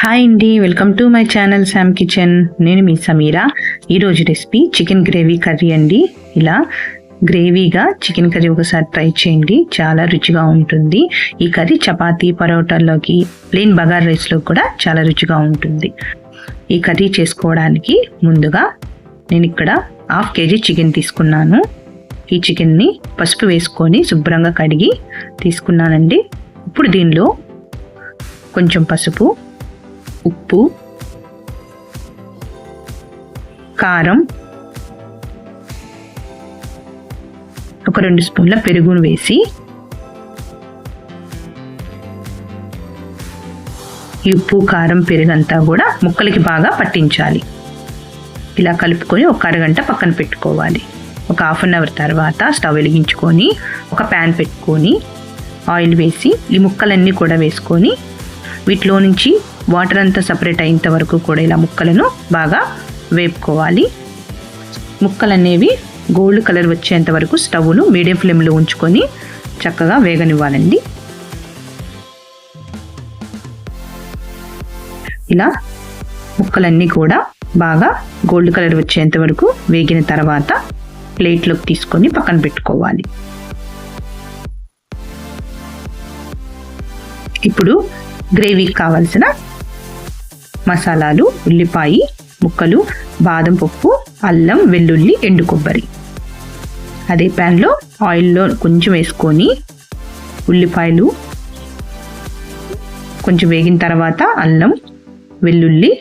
Hi అండి welcome to my channel Sam kitchen నేను మీ సమీరా. ఈరోజు రెసిపీ చికెన్ గ్రేవీ కర్రీ అండి. ఇలా గ్రేవీగా చికెన్ కర్రీ ఒకసారి ట్రై చేయండి. చాలా రుచిగా ఉంటుంది. ఈ కర్రీ చపాతీ పరోటాల్లోకి ప్లెయిన్ బగార్ రైస్లో కూడా చాలా రుచిగా ఉంటుంది. ఈ కర్రీ చేసుకోవడానికి ముందుగా నేను ఇక్కడ హాఫ్ కేజీ చికెన్ తీసుకున్నాను. ఈ చికెన్ని పసుపు వేసుకొని శుభ్రంగా కడిగి తీసుకున్నానండి. ఇప్పుడు దీనిలో కొంచెం పసుపు ఉప్పు కారం ఒక రెండు స్పూన్ల పెరుగును వేసి ఈ ఉప్పు కారం పెరుగంతా కూడా ముక్కలకి బాగా పట్టించాలి. ఇలా కలుపుకొని ఒక అరగంట పక్కన పెట్టుకోవాలి. ఒక హాఫ్ అన్ అవర్ తర్వాత స్టవ్ వెలిగించుకొని ఒక ప్యాన్ పెట్టుకొని ఆయిల్ వేసి ఈ ముక్కలన్నీ కూడా వేసుకొని వీటిలో నుంచి వాటర్ అంతా సపరేట్ అయ్యేంత వరకు కూడా ఇలా ముక్కలను బాగా వేపుకోవాలి. ముక్కలు అనేవి గోల్డ్ కలర్ వచ్చేంత వరకు స్టవ్ను మీడియం ఫ్లేమ్లో ఉంచుకొని చక్కగా వేగనివ్వాలండి. ఇలా ముక్కలన్నీ కూడా బాగా గోల్డ్ కలర్ వచ్చేంత వరకు వేగిన తర్వాత ప్లేట్లోకి తీసుకొని పక్కన పెట్టుకోవాలి. ఇప్పుడు గ్రేవీకి కావాల్సిన మసాలాలు ఉల్లిపాయ ముక్కలు బాదం పప్పు అల్లం వెల్లుల్లి ఎండు కొబ్బరి. అదే ప్యాన్లో ఆయిల్లో కొంచెం వేసుకొని ఉల్లిపాయలు కొంచెం వేగిన తర్వాత అల్లం వెల్లుల్లి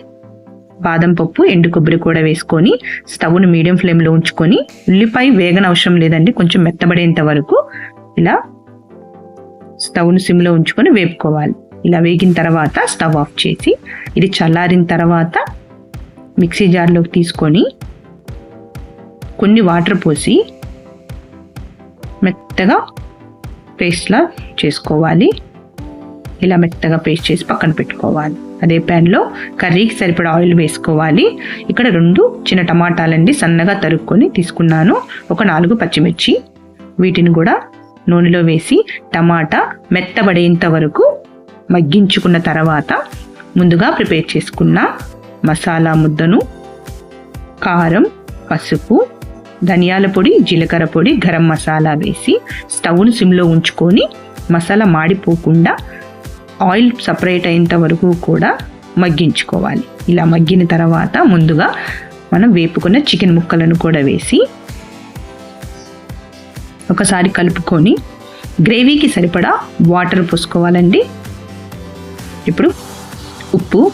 బాదం పప్పు ఎండు కొబ్బరి కూడా వేసుకొని స్టవ్ను మీడియం ఫ్లేమ్లో ఉంచుకొని ఉల్లిపాయ వేగన అవసరం లేదండి కొంచెం మెత్తబడేంత వరకు ఇలా స్టవ్ను సిమ్లో ఉంచుకొని వేపుకోవాలి. ఇలా వేగిన తర్వాత స్టవ్ ఆఫ్ చేసి ఇది చల్లారిన తర్వాత మిక్సీ జార్లోకి తీసుకొని కొన్ని వాటర్ పోసి మెత్తగా పేస్ట్లా చేసుకోవాలి. ఇలా మెత్తగా పేస్ట్ చేసి పక్కన పెట్టుకోవాలి. అదే ప్యాన్లో కర్రీకి సరిపడా ఆయిల్ వేసుకోవాలి. ఇక్కడ రెండు చిన్న టమాటాలండి సన్నగా తరుక్కొని తీసుకున్నాను. ఒక నాలుగు పచ్చిమిర్చి వీటిని కూడా నూనెలో వేసి టమాటా మెత్తబడేంత వరకు మగ్గించుకున్న తర్వాత ముందుగా ప్రిపేర్ చేసుకున్న మసాలా ముద్దను కారం పసుపు ధనియాల పొడి జీలకర్ర పొడి గరం మసాలా వేసి స్టవ్ను సిమ్లో ఉంచుకొని మసాలా మాడిపోకుండా ఆయిల్ సపరేట్ అయ్యేంత వరకు కూడా మగ్గించుకోవాలి. ఇలా మగ్గిన తర్వాత ముందుగా మనం వేపుకున్న చికెన్ ముక్కలను కూడా వేసి ఒకసారి కలుపుకొని గ్రేవీకి సరిపడా వాటర్ పోసుకోవాలండి. ఇప్పుడు ఉప్పు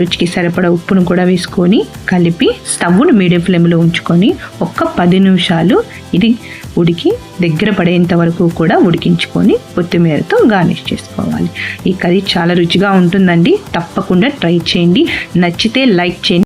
రుచికి సరిపడా ఉప్పును కూడా వేసుకొని కలిపి స్టవ్ను మీడియం ఫ్లేమ్లో ఉంచుకొని ఒక్క పది నిమిషాలు ఇది ఉడికి దగ్గర పడేంత వరకు కూడా ఉడికించుకొని కొత్తిమీరతో గార్నిష్ చేసుకోవాలి. ఈ కర్రీ చాలా రుచిగా ఉంటుందండి. తప్పకుండా ట్రై చేయండి. నచ్చితే లైక్ చేయండి.